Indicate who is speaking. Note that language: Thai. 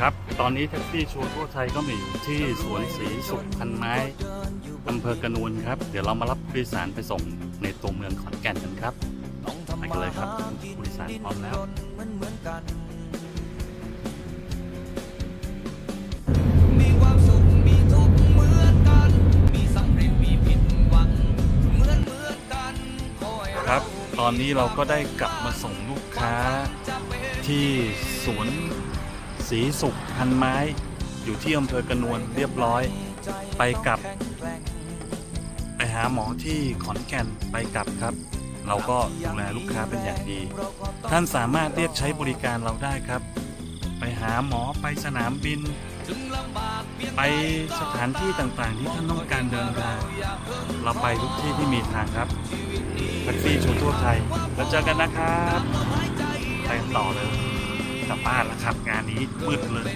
Speaker 1: ครับ ตอนนี้แท็กซี่ชัวร์ทั่วไทยก็มาอยู่ที่สวนศรีสุขพันไม้อำเภอกระนวนครับ เดี๋ยวเรามารับผู้โดยสารไปส่งในตัวเมืองขอนแก่นกันครับไปกันเลยครับผู้โดยสารพร้อมแล้ว
Speaker 2: มีความสุขมีทุกข์เหมือนกันมีสำเร็จมีผิดหวังเหมือนเหมือนกันคอย
Speaker 1: ครับ ตอนนี้เราก็ได้กลับมาส่งลูกค้าที่สวน ศรีสุขพันไม้ อยู่ที่อำเภอกระนวนเรียบร้อย ไปกลับ ไปหาหมอที่ขอนแก่นไปกลับครับ เราก็ดูแลลูกค้าเป็นอย่างดี ท่านสามารถเรียกใช้บริการเราได้ครับ ไปหาหมอไปสนามบิน ไปสถานที่ต่างๆ ที่ท่านต้องการเดินทางเราไปทุกที่ที่มีทางครับแท็กซี่ชัวร์ทั่วไทยแล้วเจอกันนะครับ ลับบ้านแล้วครับ งานนี้มืดเลย